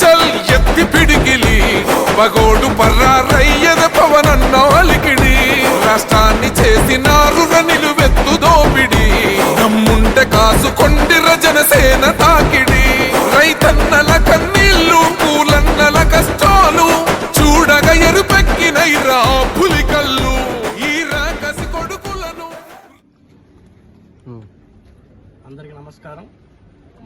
చల్ ఎత్తి పిడికిలి. పగోడు పర్రారయ్యద పవనన్న అలికిడి. రాష్ట్రాన్ని చేసినారు నిలువెత్తు దోపిడి. నమ్ముంట కాసుకొండి రజనసేన తాకిడి. రైతన్నల కన్నీళ్ళు పూలన్నల కష్టాలు. చూడగ ఎరుపెక్కినైరా పులికల్లు ఈ రాకసి కొడుకులను అందరికీ నమస్కారం.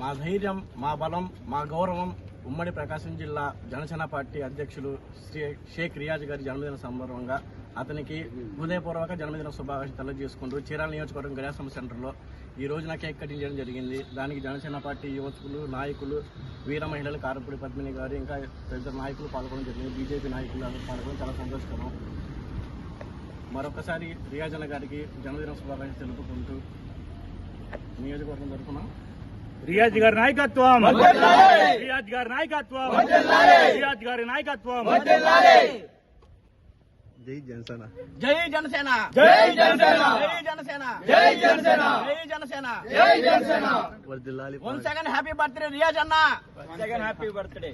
మా ధైర్యం మా బలం మా గౌరవం ఉమ్మడి ప్రకాశం జిల్లా జనసేన పార్టీ అధ్యక్షులు శ్రీ షేక్ రియాజ్ గారి జన్మదిన సందర్భంగా అతనికి హృదయపూర్వక జన్మదిన శుభాకాంక్షలు తెలియజేసుకుంటూ చీరాల నియోజకవర్గం గణేశం సెంటర్లో ఈ రోజున కేక్ కటింగ్ చేయడం జరిగింది. దానికి జనసేన పార్టీ యువకులు నాయకులు వీర మహిళలు కారపూడి పద్మిని గారు ఇంకా తదితర నాయకులు పాల్గొనడం జరిగింది. బీజేపీ నాయకులు అందరూ పాల్గొనడం చాలా సంతోషకరం. మరొకసారి రియాజన గారికి జన్మదిన శుభాకాంక్షలు తెలుపుకుంటూ నియోజకవర్గం తరఫున రియాజ్ గారి నాయకత్వం. రియాజ్ గారి నాయకత్వం. రియాజ్ గారి నాయకత్వం. జై జనసేన. జై జనసేన! జై జనసేన జై జనసేన! జై జనసేన! జై జనసేన! జై Janasena! One second happy birthday Riyaz అన్న! Second happy birthday.